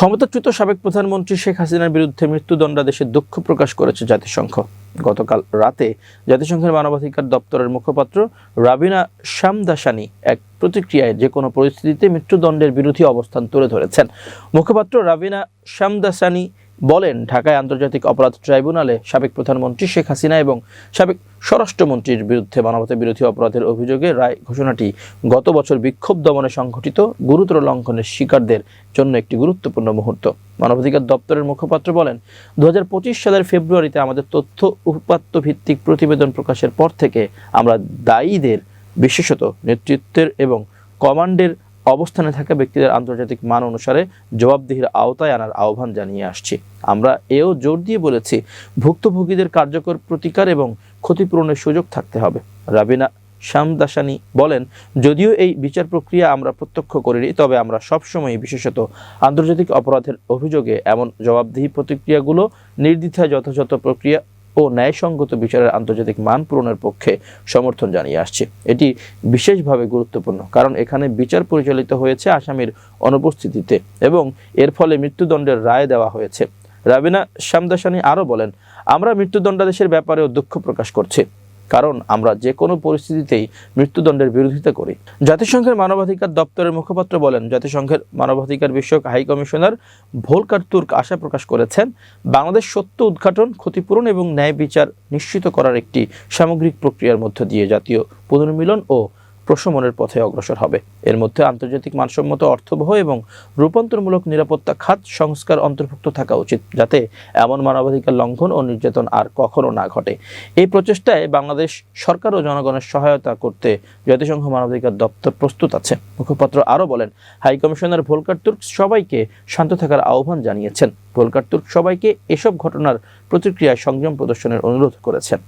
ক্ষমতাচ্যুত সাবেক প্রধানমন্ত্রী শেখ হাসিনার বিরুদ্ধে মৃত্যুদণ্ডাদেশে দুঃখ প্রকাশ করেছে জাতিসংঘ। গতকাল রাতে জাতিসংঘের মানবাধিকার দপ্তরের মুখপাত্র রাবিনা শ্যামদাসানি এক প্রতিক্রিয়ায় যে কোনো পরিস্থিতিতে মৃত্যুদণ্ডের বিরোধী অবস্থান তুলে ধরেছেন। মুখপাত্র রাবিনা শ্যামদাসানি বলেন, ঢাকায় আন্তর্জাতিক অপরাধ ট্রাইব্যুনালে সাবেক প্রধানমন্ত্রী শেখ হাসিনা এবং সাবেক স্বরাষ্ট্রমন্ত্রীর বিরুদ্ধে মানবতা বিরোধী অপরাধের অভিযোগে রায় ঘোষণাটি গত বছর বিক্ষোভ দমনে সংঘটিত গুরুতর লঙ্ঘনের শিকারদের জন্য একটি গুরুত্বপূর্ণ মুহূর্ত। মানবাধিকার দপ্তরের মুখপাত্র বলেন দু হাজার পঁচিশ সালের ফেব্রুয়ারিতে আমাদের তথ্য উপাত্ত ভিত্তিক প্রতিবেদন প্রকাশের পর থেকে আমরা দায়ীদের, বিশেষত নেতৃত্বের এবং কমান্ডের অবস্থানে থাকা ব্যক্তিদের আন্তর্জাতিক মান অনুসারে জবাবদিহির আওতায় আনার আহ্বান জানিয়ে আসছি। আমরা এও জোর দিয়ে বলেছি, ভুক্তভোগীদের কার্যকর প্রতিকার এবং ক্ষতিপূরণের সুযোগ থাকতে হবে। রাবিনা শ্যামদাসানি বলেন, যদিও এই বিচার প্রক্রিয়া আমরা প্রত্যক্ষ করিনি, তবে আমরা সবসময় বিশেষত আন্তর্জাতিক অপরাধের অভিযোগে এমন জবাবদিহি প্রতিক্রিয়াগুলো নির্দ্বিধায় যথাযথ প্রক্রিয়া ও ন্যায়সঙ্গত বিচারের আন্তর্জাতিক মান পূরণের পক্ষে সমর্থন জানিয়ে আসছে। এটি বিশেষভাবে গুরুত্বপূর্ণ, কারণ এখানে বিচার পরিচালিত হয়েছে আসামির অনুপস্থিতিতে এবং এর ফলে মৃত্যুদণ্ডের রায় দেওয়া হয়েছে। রাবিনা শ্যামদাসানি আরও বলেন, আমরা মৃত্যুদণ্ডাদেশের ব্যাপারেও দুঃখ প্রকাশ করছি। কারণ আমরা যে কোনো পরিস্থিতিতেই মৃত্যুদণ্ডের বিরোধিতা করি। জাতিসংঘের মানবাধিকার দপ্তরের মুখপাত্র বলেন, জাতিসংঘের মানবাধিকার বিষয়ক হাই কমিশনার ভোলকার তুর্ক আশা প্রকাশ করেছেন, বাংলাদেশ সত্য উদ্ঘাটন, ক্ষতিপূরণ এবং ন্যায় বিচার নিশ্চিত করার একটি সামগ্রিক প্রক্রিয়ার মধ্য দিয়ে জাতীয় পুনর্মিলন ও প্রশমনের পথে অগ্রসর হবে। এর মধ্যে আন্তর্জাতিক মানসম্মত অর্থবহ এবং রূপান্তরমূলক নিরাপত্তা খাত সংস্কার অন্তর্ভুক্ত থাকা উচিত, যাতে এমন মানবাধিকার লঙ্ঘন ও নির্যাতন আর কখনো না ঘটে। এই প্রচেষ্টায় বাংলাদেশ সরকার ও জনগণের সহায়তা করতে জাতিসংঘ মানবাধিকার দপ্তর প্রস্তুত আছে। মুখপাত্র আরও বলেন হাইকমিশনার ভোলকার তুর্ক সবাইকে শান্ত থাকার আহ্বান জানিয়েছেন। ভোলকার তুর্ক সবাইকে এসব ঘটনার প্রতিক্রিয়ায় সংযম প্রদর্শনের অনুরোধ করেছেন।